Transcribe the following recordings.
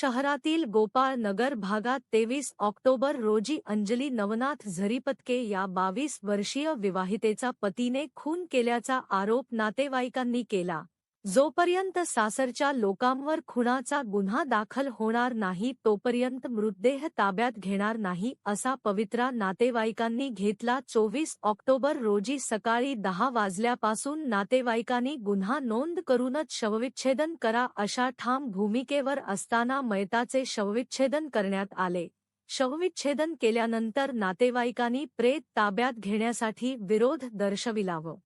शहरातील गोपाळ नगर भागात तेवीस ऑक्टोबर रोजी अंजली नवनाथ झरीपतके या बावीस वर्षीय विवाहितेचा पतीने खून केल्याचा आरोप नातेवाईकांनी केला. जोपर्यंत सासरच्या लोकांवर खुनाचा गुन्हा दाखल होणार नाही तोपर्यंत मृतदेह ताब्यात घेणार नाही असा पवित्रा नातेवाईकांनी घेतला. चोवीस ऑक्टोबर रोजी सकाळी दहा वाजल्यापासून नातेवाईकांनी गुन्हा नोंद करूनच शवविच्छेदन करा अशा ठाम भूमिकेवर असताना मयताचे शवविच्छेदन करण्यात आले. शवविच्छेदन केल्यानंतर नातेवाईकांनी प्रेत ताब्यात घेण्यासाठी विरोध दर्शविलावं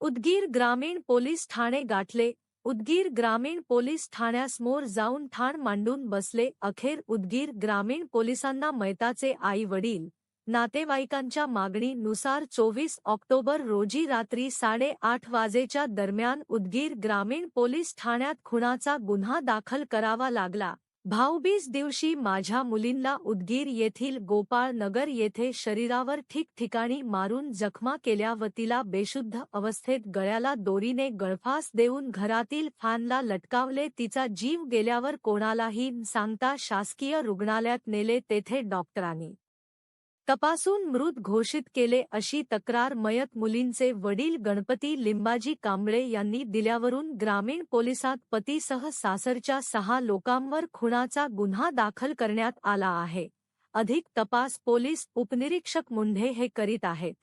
उदगीर ग्रामीण पोलीस ठाणे गाठले. उदगीर ग्रामीण पोलीस ठाण्यासमोर जाऊन ठाण मांडून बसले. अखेर उदगीर ग्रामीण पोलिसांना मैताचे आई वडील नातेवाईकांच्या मागणीनुसार चोवीस ऑक्टोबर रोजी रात्री साडेआठ वाजेच्या दरम्यान उदगीर ग्रामीण पोलीस ठाण्यात खुनाचा गुन्हा दाखल करावा लागला. भाऊबीज दिवशी माझ्या मुलींना उदगीर येथील गोपाळ नगर येथे शरीरावर ठिकठिकाणी मारून जखमा केल्या व तिला बेशुद्ध अवस्थेत गळ्याला दोरीने गळफास देऊन घरातील फॅनला लटकावले. तिचा जीव गेल्यावर कोणालाही सांगता शासकीय रुग्णालयात नेले तेथे डॉक्टरांनी. तपासून मृत घोषित केले अशी तक्रार मयत मुलींचे वडील गणपती लिंबाजी कांबळे यांनी दिल्यावरून ग्रामीण पोलिसात पतीसह सासरच्या सहा लोकांवर खुनाचा गुन्हा दाखल करण्यात आला आहे. अधिक तपास पोलीस उपनिरीक्षक मुंढे हे करीत आहेत.